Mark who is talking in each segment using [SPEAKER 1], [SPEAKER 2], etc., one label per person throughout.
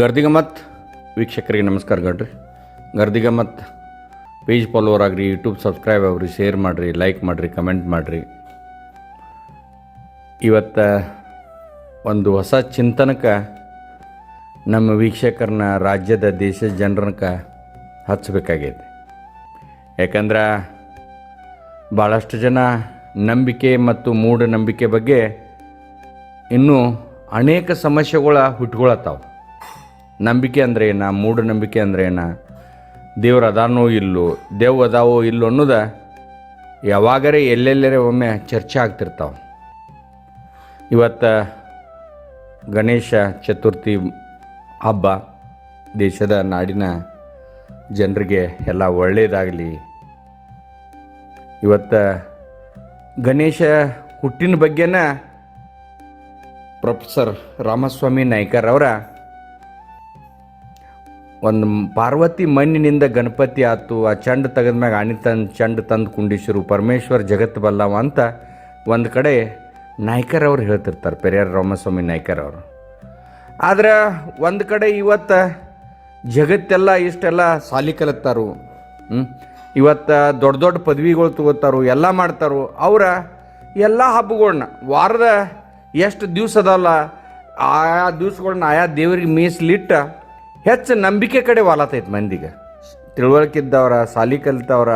[SPEAKER 1] ಗರ್ದಿಗಮತ್ ವೀಕ್ಷಕರಿಗೆ ನಮಸ್ಕಾರ ಗಡ್ರಿ. ಗರ್ದಿಗಮತ್ ಪೇಜ್ ಫಾಲೋವರ್ ಆಗಿರಿ ಯೂಟ್ಯೂಬ್ ಸಬ್ಸ್ಕ್ರೈಬ್ ಆಗ್ರಿ ಶೇರ್ ಮಾಡಿರಿ ಲೈಕ್ ಮಾಡಿರಿ ಕಮೆಂಟ್ ಮಾಡಿರಿ. ಇವತ್ತು ಒಂದು ಹೊಸ ಚಿಂತನಕ್ಕೆ ನಮ್ಮ ವೀಕ್ಷಕರನ್ನ ರಾಜ್ಯದ ದೇಶದ ಜನರನ್ನ ಹಚ್ಚಬೇಕಾಗೈತೆ. ಯಾಕಂದ್ರೆ ಭಾಳಷ್ಟು ಜನ ನಂಬಿಕೆ ಮತ್ತು ಮೂಢನಂಬಿಕೆ ಬಗ್ಗೆ ಇನ್ನೂ ಅನೇಕ ಸಮಸ್ಯೆಗಳ ಹುಟ್ಕೊಳತ್ತಾವ. ನಂಬಿಕೆ ಅಂದ್ರೆ ಏನ? ಮೂಢನಂಬಿಕೆ ಅಂದ್ರೆ ಏನ? ದೇವ್ರು ಅದಾನೋ ಇಲ್ಲೋ? ದೇವ್ ಅದಾವೋ ಇಲ್ಲೋ ಅನ್ನೋದ ಯಾವಾಗರೆ ಎಲ್ಲೆಲ್ಲರೆ ಒಮ್ಮೆ ಚರ್ಚೆ ಆಗ್ತಿರ್ತಾವೆ. ಇವತ್ತು ಗಣೇಶ ಚತುರ್ಥಿ ಹಬ್ಬ ದೇಶದ ನಾಡಿನ ಜನರಿಗೆ ಎಲ್ಲ ಒಳ್ಳೆಯದಾಗಲಿ ಇವತ್ತು ಗಣೇಶ ಹುಟ್ಟಿನ ಬಗ್ಗೆನ ಪ್ರೊಫೆಸರ್ ರಾಮಸ್ವಾಮಿ ನಾಯ್ಕರ್ ಅವರ ಒಂದು ಪಾರ್ವತಿ ಮಣ್ಣಿನಿಂದ ಗಣಪತಿ ಆತು, ಆ ಚಂಡ ತೆಗೆದ ಮ್ಯಾಗ ಆಣಿ ತಂದು, ಚಂಡ ತಂದು ಕುಂಡಿಸಿರು, ಪರಮೇಶ್ವರ್ ಜಗತ್ತು ಬಲ್ಲವ ಅಂತ ಒಂದು ಕಡೆ ನಾಯ್ಕರವ್ರು ಹೇಳ್ತಿರ್ತಾರೆ, ಪೆರಿಯಾರ್ ರಾಮಸ್ವಾಮಿ ನಾಯ್ಕರವರು ಆದ್ರೆ ಒಂದು ಕಡೆ ಇವತ್ತು ಜಗತ್ತೆಲ್ಲ ಇಷ್ಟೆಲ್ಲ ಸಾಲಿ ಕಲಿತಾರು? ಇವತ್ತು ದೊಡ್ಡ ದೊಡ್ಡ ಪದವಿಗಳು ತಗೋತಾರು, ಎಲ್ಲ ಮಾಡ್ತಾರು, ಅವರ ಎಲ್ಲ ಹಬ್ಬಗಳನ್ನ ವಾರದ ಎಷ್ಟು ದಿವಸ ಅದಲ್ಲ ಆಯಾ ದಿವ್ಸಗಳ್ನ ಆಯಾ ದೇವ್ರಿಗೆ ಮೀಸಲಿಟ್ಟ ಹೆಚ್ಚು ನಂಬಿಕೆ ಕಡೆ ವಾಲತೈತೆ ಮಂದಿಗೆ. ತಿಳುವಳಿಕೆ ಇದ್ದವ್ರ ಸಾಲಿ ಕಲಿತವ್ರ,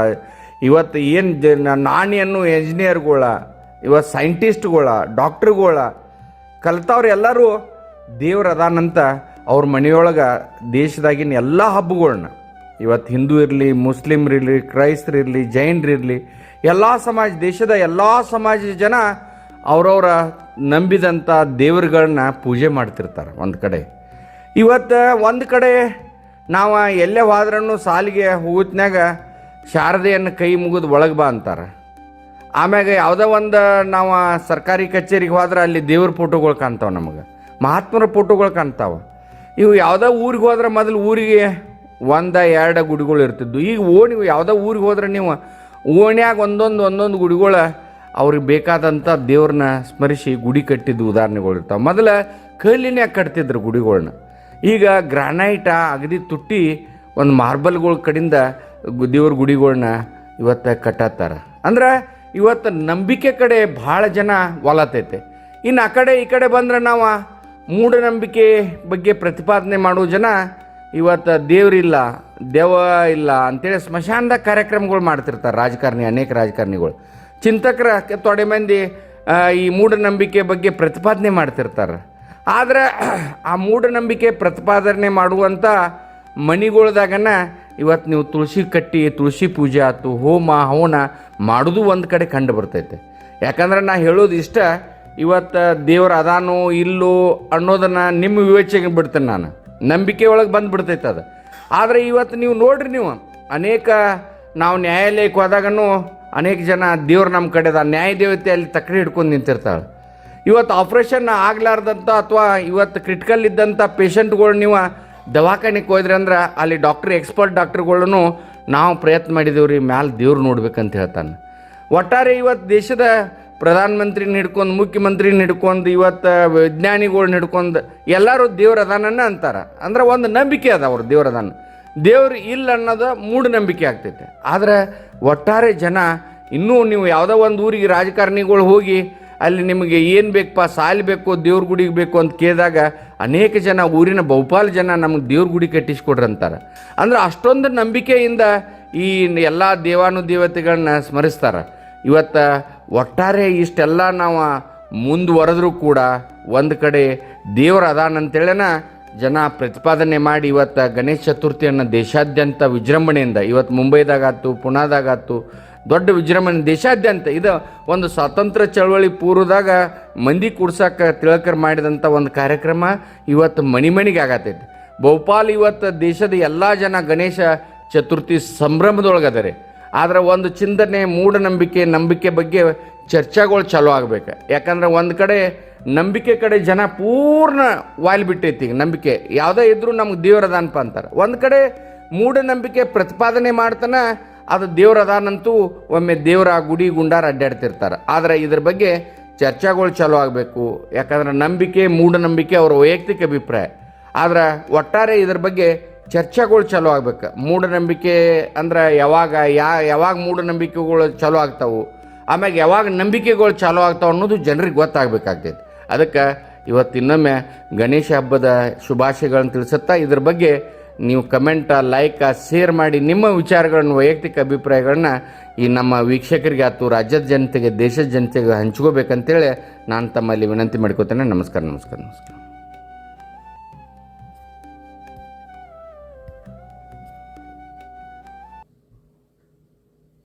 [SPEAKER 1] ಇವತ್ತು ಏನು ಜ ನಾಣ್ಯನ್ನು ಎಂಜಿನಿಯರ್ಗಳ ಇವತ್ತು ಸೈಂಟಿಸ್ಟ್ಗಳ ಡಾಕ್ಟ್ರ್ಗಳ ಕಲಿತವ್ರು ಎಲ್ಲರೂ ದೇವ್ರ ಅದಾನಂತ ಅವ್ರ ಮನೆಯೊಳಗೆ ದೇಶದಾಗಿನ ಎಲ್ಲ ಹಬ್ಬಗಳನ್ನ ಇವತ್ತು ಹಿಂದೂ ಇರಲಿ ಮುಸ್ಲಿಮ್ರಿರಲಿ ಕ್ರೈಸ್ತರಿರಲಿ ಜೈನರಿರಲಿ ಎಲ್ಲ ಸಮಾಜ, ದೇಶದ ಎಲ್ಲ ಸಮಾಜದ ಜನ ಅವರವರ ನಂಬಿದಂಥ ದೇವರುಗಳನ್ನ ಪೂಜೆ ಮಾಡ್ತಿರ್ತಾರೆ ಒಂದು ಕಡೆ. ಇವತ್ತು ಒಂದು ಕಡೆ ನಾವು ಎಲ್ಲೇ ಹೋದ್ರೂ ಸಾಲಿಗೆ ಹೋಗುತ್ನ್ಯಾಗ ಶಾರದೆಯನ್ನು ಕೈ ಮುಗಿದು ಒಳಗೆ ಬಾ ಅಂತಾರೆ. ಆಮ್ಯಾಗ ಯಾವುದೋ ಒಂದು ನಾವು ಸರ್ಕಾರಿ ಕಚೇರಿಗೆ ಹೋದ್ರೆ ಅಲ್ಲಿ ದೇವ್ರ ಫೋಟೋಗಳು ಕಾಣ್ತಾವೆ ನಮಗೆ. ಮಹಾತ್ಮರ ಫೋಟೋಗಳು ಕಾಣ್ತಾವೆ. ಇವು ಯಾವುದೋ ಊರಿಗೆ ಹೋದ್ರೆ ಮೊದಲು ಊರಿಗೆ ಒಂದು, ಎರಡು ಗುಡಿಗಳು ಇರ್ತಿದ್ವು. ಈಗ ಓಣಿ ಯಾವುದೋ ಊರಿಗೆ ಹೋದ್ರೆ ನೀವು ಓಣ್ಯಾಗ ಒಂದೊಂದು ಒಂದೊಂದು ಗುಡಿಗಳು ಅವ್ರಿಗೆ ಬೇಕಾದಂಥ ದೇವ್ರನ್ನ ಸ್ಮರಿಸಿ ಗುಡಿ ಕಟ್ಟಿದ್ದು ಉದಾಹರಣೆಗಳು ಇರ್ತಾವೆ. ಮೊದಲು ಕಲ್ಲಿನ್ಯಾಗ ಕಟ್ತಿದ್ರು ಗುಡಿಗಳ್ನ. ಈಗ ಗ್ರಾನೈಟ ಅಗದಿ ತುಟ್ಟಿ ಒಂದು ಮಾರ್ಬಲ್ಗಳ ಕಡಿಂದ ದೇವ್ರ ಗುಡಿಗಳನ್ನ ಇವತ್ತು ಕಟ್ಟತ್ತಾರ. ಅಂದ್ರೆ ಇವತ್ತು ನಂಬಿಕೆ ಕಡೆ ಭಾಳ ಜನ ಒಲತೈತೆ. ಇನ್ನು ಆ ಕಡೆ ಈ ಕಡೆ ಬಂದ್ರೆ ನಾವು ಮೂಢನಂಬಿಕೆ ಬಗ್ಗೆ ಪ್ರತಿಪಾದನೆ ಮಾಡೋ ಜನ ಇವತ್ತು ದೇವರಿಲ್ಲ ದೇವ ಇಲ್ಲ ಅಂತೇಳಿ ಸ್ಮಶಾನದ ಕಾರ್ಯಕ್ರಮಗಳು ಮಾಡ್ತಿರ್ತಾರೆ ರಾಜಕಾರಣಿ, ಅನೇಕ ರಾಜಕಾರಣಿಗಳು. ಚಿಂತಕರ ತೊಡೆ ಮಂದಿ ಈ ಮೂಢನಂಬಿಕೆ ಬಗ್ಗೆ ಪ್ರತಿಪಾದನೆ ಮಾಡ್ತಿರ್ತಾರೆ. ಆದರೆ ಆ ಮೂಢನಂಬಿಕೆ ಪ್ರತಿಪಾದನೆ ಮಾಡುವಂಥ ಮನೆಗಳ್ದಾಗನ ಇವತ್ತು ನೀವು ತುಳಸಿ ಕಟ್ಟಿ, ತುಳಸಿ ಪೂಜೆ ಆಯ್ತು ಹೋಮ, ಹವನ ಮಾಡೋದು ಒಂದು ಕಡೆ ಕಂಡು ಬರ್ತೈತೆ. ಯಾಕಂದ್ರೆ ನಾ ಹೇಳೋದು ಇಷ್ಟ, ಇವತ್ತು ದೇವ್ರು ಅದಾನೋ ಇಲ್ಲೋ ಅನ್ನೋದನ್ನು ನಿಮ್ಮ ವಿವೇಚನೆಗೆ ಬಿಡ್ತೇನೆ ನಾನು. ನಂಬಿಕೆ ಒಳಗೆ ಬಂದು ಬಿಡ್ತೈತೆ ಅದು. ಆದರೆ ಇವತ್ತು ನೀವು ನೋಡ್ರಿ ನೀವು, ಅನೇಕ ನಾವು ನ್ಯಾಯಾಲಯಕ್ಕೆ ಹೋದಾಗನು ಅನೇಕ ಜನ ದೇವ್ರು ನಮ್ಮ ಕಡೆದ ನ್ಯಾಯ ದೇವತೆ ಅಲ್ಲಿ ತಕ್ಕಡಿ ಹಿಡ್ಕೊಂಡು ನಿಂತಿರ್ತಾಳೆ. ಇವತ್ತು ಆಪ್ರೇಷನ್ ಆಗ್ಲಾರ್ದಂಥ ಅಥವಾ ಇವತ್ತು ಕ್ರಿಟಿಕಲ್ ಇದ್ದಂಥ ಪೇಷಂಟ್ಗಳು ನೀವು ದವಾಖಾನೆಗೆ ಹೋದ್ರಿ ಅಂದ್ರೆ ಅಲ್ಲಿ ಡಾಕ್ಟ್ರ್ ಎಕ್ಸ್ಪರ್ಟ್ ಡಾಕ್ಟ್ರುಗಳನ್ನು ನಾವು ಪ್ರಯತ್ನ ಮಾಡಿದೇವ್ರಿ, ಮ್ಯಾಲೆ ದೇವ್ರು ನೋಡ್ಬೇಕಂತ ಹೇಳ್ತಾನೆ. ಒಟ್ಟಾರೆ ಇವತ್ತು ದೇಶದ ಪ್ರಧಾನಮಂತ್ರಿನ ಹಿಡ್ಕೊಂಡು ಮುಖ್ಯಮಂತ್ರಿನ ಹಿಡ್ಕೊಂಡು, ಇವತ್ತು ವಿಜ್ಞಾನಿಗಳ್ನ ಹಿಡ್ಕೊಂಡು ಎಲ್ಲರೂ ದೇವ್ರ ಅದಾನನ್ನ ಅಂತಾರೆ. ಅಂದ್ರೆ ಒಂದು ನಂಬಿಕೆ ಅದ ಅವ್ರು ದೇವ್ರ ಅದಾನ. ದೇವ್ರು ಇಲ್ಲ ಅನ್ನೋದು ಮೂಢನಂಬಿಕೆ ಆಗ್ತೈತೆ. ಆದರೆ ಒಟ್ಟಾರೆ ಜನ ಇನ್ನೂ ನೀವು ಯಾವುದೋ ಒಂದು ಊರಿಗೆ ರಾಜಕಾರಣಿಗಳು ಹೋಗಿ ಅಲ್ಲಿ ನಿಮಗೆ ಏನು ಬೇಕಪ್ಪ? ಸಾಲಿ ಬೇಕು, ದೇವ್ರ ಗುಡಿಗೆ ಬೇಕು ಅಂತ ಕೇಳಿದಾಗ ಅನೇಕ ಜನ ಊರಿನ ಬಹುಪಾಲು ಜನ ನಮಗೆ ದೇವ್ರ ಗುಡಿ ಕಟ್ಟಿಸ್ಕೊಡ್ರಂತಾರೆ. ಅಂದ್ರೆ ಅಷ್ಟೊಂದು ನಂಬಿಕೆಯಿಂದ ಈ ಎಲ್ಲ ದೇವಾನುದೇವತೆಗಳನ್ನ ಸ್ಮರಿಸ್ತಾರೆ. ಇವತ್ತು ಒಟ್ಟಾರೆ ಇಷ್ಟೆಲ್ಲ ನಾವು ಮುಂದುವರೆದ್ರೂ ಕೂಡ ಒಂದು ಕಡೆ ದೇವ್ರ ಅದಾನಂತೇಳಿನ ಜನ ಪ್ರತಿಪಾದನೆ ಮಾಡಿ ಇವತ್ತು ಗಣೇಶ ಚತುರ್ಥಿಯನ್ನು ದೇಶಾದ್ಯಂತ ವಿಜೃಂಭಣೆಯಿಂದ ಇವತ್ತು ಮುಂಬೈದಾಗಾತು ಪುಣಾದಾಗಾತು ದೊಡ್ಡ ವಿಜೃಂಭಣೆ. ದೇಶಾದ್ಯಂತ ಇದು ಒಂದು ಸ್ವಾತಂತ್ರ್ಯ ಚಳವಳಿ ಪೂರ್ವದಾಗ ಮಂದಿ ಕೂಡ್ಸಕ್ಕೆ ತಿಳಕರ್ ಮಾಡಿದಂಥ ಒಂದು ಕಾರ್ಯಕ್ರಮ ಇವತ್ತು ಮಣಿ ಮಣಿಗೆ ಆಗತೈತಿ. ಬಹುಪಾಲ್ ಇವತ್ತು ದೇಶದ ಎಲ್ಲ ಜನ ಗಣೇಶ ಚತುರ್ಥಿ ಸಂಭ್ರಮದೊಳಗದಾರೆ. ಆದರೆ ಒಂದು ಚಿಂತನೆ, ಮೂಢನಂಬಿಕೆ, ನಂಬಿಕೆ ಬಗ್ಗೆ ಚರ್ಚೆಗಳು ಚಾಲೂ ಆಗಬೇಕು. ಯಾಕಂದ್ರೆ ಒಂದು ಕಡೆ ನಂಬಿಕೆ ಕಡೆ ಜನ ಪೂರ್ಣ ವಾಯ್ಲ್ ಬಿಟ್ಟೈತಿ ನಂಬಿಕೆ. ಯಾವುದೇ ಇದ್ರೂ ನಮ್ಗೆ ದೇವರದಾನಪ್ಪ ಅಂತಾರೆ. ಒಂದು ಕಡೆ ಮೂಢನಂಬಿಕೆ ಪ್ರತಿಪಾದನೆ ಮಾಡ್ತಾನ ಅದು ದೇವ್ರ ಅದಾನಂತೂ ಒಮ್ಮೆ ದೇವರ ಗುಡಿ ಗುಂಡಾರ ಅಡ್ಡಾಡ್ತಿರ್ತಾರೆ. ಆದರೆ ಇದ್ರ ಬಗ್ಗೆ ಚರ್ಚೆಗಳು ಚಾಲೂ ಆಗಬೇಕು. ಯಾಕಂದ್ರೆ ನಂಬಿಕೆ, ಮೂಢನಂಬಿಕೆ ಅವರ ವೈಯಕ್ತಿಕ ಅಭಿಪ್ರಾಯ. ಆದ್ರೆ ಒಟ್ಟಾರೆ ಇದ್ರ ಬಗ್ಗೆ ಚರ್ಚೆಗಳು ಚಾಲೂ ಆಗ್ಬೇಕು. ಮೂಢನಂಬಿಕೆ ಅಂದ್ರೆ ಯಾವಾಗ, ಯಾ, ಯಾವಾಗ ಮೂಢನಂಬಿಕೆಗಳು ಚಾಲೂ ಆಗ್ತಾವು, ಆಮ್ಯಾಗ ಯಾವಾಗ ನಂಬಿಕೆಗಳು ಚಾಲೂ ಆಗ್ತಾವೆ ಅನ್ನೋದು ಜನರಿಗೆ ಗೊತ್ತಾಗಬೇಕಾಗ್ತೈತಿ. ಅದಕ್ಕೆ ಇವತ್ತು ಇನ್ನೊಮ್ಮೆ ಗಣೇಶ ಹಬ್ಬದ ಶುಭಾಶಯಗಳನ್ನು ತಿಳಿಸುತ್ತಾ ಇದ್ರ ಬಗ್ಗೆ ನೀವು ಕಮೆಂಟ, ಲೈಕ, ಶೇರ್ ಮಾಡಿ ನಿಮ್ಮ ವಿಚಾರಗಳನ್ನು, ವೈಯಕ್ತಿಕ ಅಭಿಪ್ರಾಯಗಳನ್ನ ಈ ನಮ್ಮ ವೀಕ್ಷಕರಿಗೆ ಆಯ್ತು ರಾಜ್ಯದ ಜನತೆಗೆ, ದೇಶದ ಜನತೆಗೆ ಹಂಚ್ಕೋಬೇಕಂತೇಳಿ ನಾನು ತಮ್ಮಲ್ಲಿ ವಿನಂತಿ ಮಾಡ್ಕೋತೇನೆ. ನಮಸ್ಕಾರ ನಮಸ್ಕಾರ ನಮಸ್ಕಾರ.